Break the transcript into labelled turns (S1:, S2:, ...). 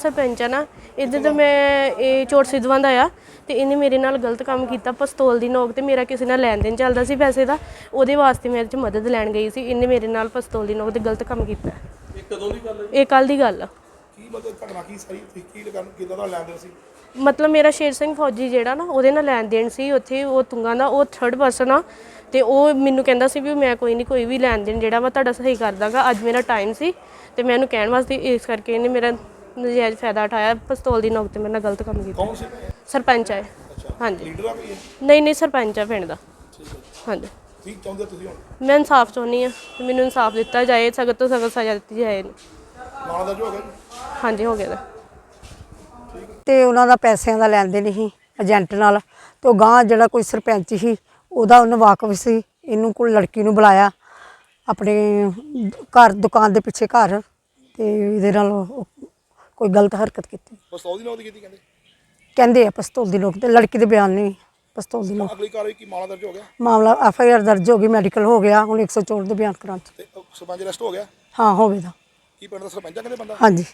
S1: ਸਰਪੰਚ ਆ ਨਾ ਇਹਦੇ ਤੇ ਮੈਂ ਇਹ ਚੋਟ ਸਿੱਧਵਾਂ ਦਾ ਆ ਤੇ ਇਹਨੇ ਮੇਰੇ ਨਾਲ ਗਲਤ ਕੰਮ ਕੀਤਾ ਪਿਸਤੌਲ ਦੀ ਨੋਕ ਤੇ ਮੇਰਾ ਕਿਸੇ ਨਾਲ ਲੈਣ ਦੇਣ ਚੱਲਦਾ ਸੀ ਪੈਸੇ ਦਾ ਉਹਦੇ ਵਾਸਤੇ ਮੈਂ ਇਹਦੇ ਚ ਮਦਦ ਲੈਣ ਗਈ ਸੀ ਇਹਨੇ ਮੇਰੇ ਨਾਲ ਪਿਸਤੌਲ ਦੀ ਨੋਕ ਤੇ ਗਲਤ ਕੰਮ ਕੀਤਾ।
S2: ਇਹ ਕਦੋਂ ਦੀ ਗੱਲ ਹੈ
S1: ਇਹ ਕੱਲ ਦੀ ਗੱਲ ਆ।
S2: ਕੀ ਮਤਲਬ ਘਟਨਾ ਕੀ ਸਾਰੀ ਤੁਸੀਂ ਕੀ ਲਗਾਨ ਕਿਦਾਂ ਦਾ ਲੈਂਦੇ ਸੀ?
S1: ਮਤਲਬ ਮੇਰਾ ਸ਼ੇਰ ਸਿੰਘ ਫੌਜੀ ਜਿਹੜਾ ਨਾ ਉਹਦੇ ਨਾਲ ਲੈਣ ਦੇਣ ਸੀ ਉੱਥੇ ਉਹ ਤੁੰਗਾ ਦਾ ਉਹ ਥਰਡ ਪਰਸਨ ਆ ਤੇ ਉਹ ਮੈਨੂੰ ਕਹਿੰਦਾ ਸੀ ਵੀ ਮੈਂ ਕੋਈ ਨਹੀਂ ਕੋਈ ਵੀ ਲੈਣ ਦੇਣ ਜਿਹੜਾ ਵਾ ਤੁਹਾਡਾ ਸਹੀ ਕਰ ਦਾਂਗਾ ਅੱਜ ਮੇਰਾ ਟਾਈਮ ਸੀ ਤੇ ਮੈਂ ਉਹਨੂੰ ਕਹਿਣ ਵਾਸਤੇ ਇਸ ਕਰਕੇ ਇਹਨੇ ਮੇਰਾ ਨਜਾਇਜ਼ ਫਾਇਦਾ ਉਠਾਇਆ ਪਿਸਤੌਲ ਦੀ ਨੋਕ ਤੇ ਮੇਰੇ ਨਾਲ ਗਲਤ ਕੰਮ ਕੀਤਾ।
S2: ਕੌਣ ਸੀ?
S1: ਸਰਪੰਚ ਹੈ।
S2: ਅੱਛਾ
S1: ਹਾਂਜੀ।
S2: ਲੀਡਰ ਆ ਕੋਈ?
S1: ਨਹੀਂ ਨਹੀਂ ਸਰਪੰਚ ਆ ਪਿੰਡ ਦਾ।
S2: ਠੀਕ ਹੈ।
S1: ਹਾਂਜੀ।
S2: ਕੀ ਚਾਹੁੰਦੇ ਤੁਸੀਂ ਹੁਣ?
S1: ਮੈਂ ਇਨਸਾਫ ਚਾਹੁੰਦੀ ਆ ਮੈਨੂੰ ਇਨਸਾਫ ਦਿੱਤਾ ਜਾਏ ਸਖਤ ਤੋਂ ਸਖਤ ਸਜ਼ਾ ਦਿੱਤੀ ਜਾਏ ਇਹਨੂੰ।
S2: ਮਾਣਾ ਦਾ ਜੋ ਹੋ ਗਿਆ
S1: ਹਾਂਜੀ ਹੋ ਗਿਆ ਦਾ
S3: ਤੇ ਉਹਨਾਂ ਦਾ ਪੈਸਿਆਂ ਦਾ ਲੈਂਦੇ ਨਹੀਂ ਏਜੰਟ ਨਾਲ। ਤੇ ਉਹ ਗਾਂ ਜਿਹੜਾ ਕੋਈ ਸਰਪੰਚ ਸੀ ਉਹਦਾ ਉਹਨੂੰ ਵਾਕਫ ਸੀ ਇਹਨੂੰ ਕੋਲ ਲੜਕੀ ਨੂੰ ਬੁਲਾਇਆ। ਆਪਣੇ ਘਰ ਦੁਕਾਨ ਦੇ ਪਿੱਛੇ ਘਰ। ਤੇ ਇਹਦੇ ਨਾਲ ਕੋਈ ਗਲਤ ਹਰਕਤ ਕੀਤੀ।
S2: ਪਿਸਤੌਲ ਦੀ ਨੌਕਰੀ ਕੀਤੀ ਕਹਿੰਦੇ?
S3: ਕਹਿੰਦੇ ਆ ਪਿਸਤੌਲ ਦੀ ਲੋਕ ਤੇ ਲੜਕੀ ਦੇ ਬਿਆਨ ਨਹੀਂ ਪਿਸਤੌਲ ਦੀ ਲੋਕ
S2: ਅਗਲੀ ਕਾਰਵਾਈ ਕੀ ਮਾਣਾ ਦਰਜ ਹੋ ਗਿਆ?
S3: ਮਾਮਲਾ ਐਫ ਆਈ ਆਰ ਦਰਜ ਹੋ ਗਈ ਮੈਡੀਕਲ ਹੋ ਗਿਆ ਹੁਣ 104 ਦੇ ਬਿਆਨ ਕਰਾਂ
S2: ਤੇ ਸਰਪੰਚ ਅਰੈਸਟ ਹੋ ਗਿਆ?
S3: ਹਾਂ ਹੋਵੇਗਾ
S2: ਕੀ ਪਿੰਡ ਦਾ ਸਰਪੰਚ ਆ ਕਹਿੰਦੇ ਬੰਦਾ?
S3: ਹਾਂਜੀ।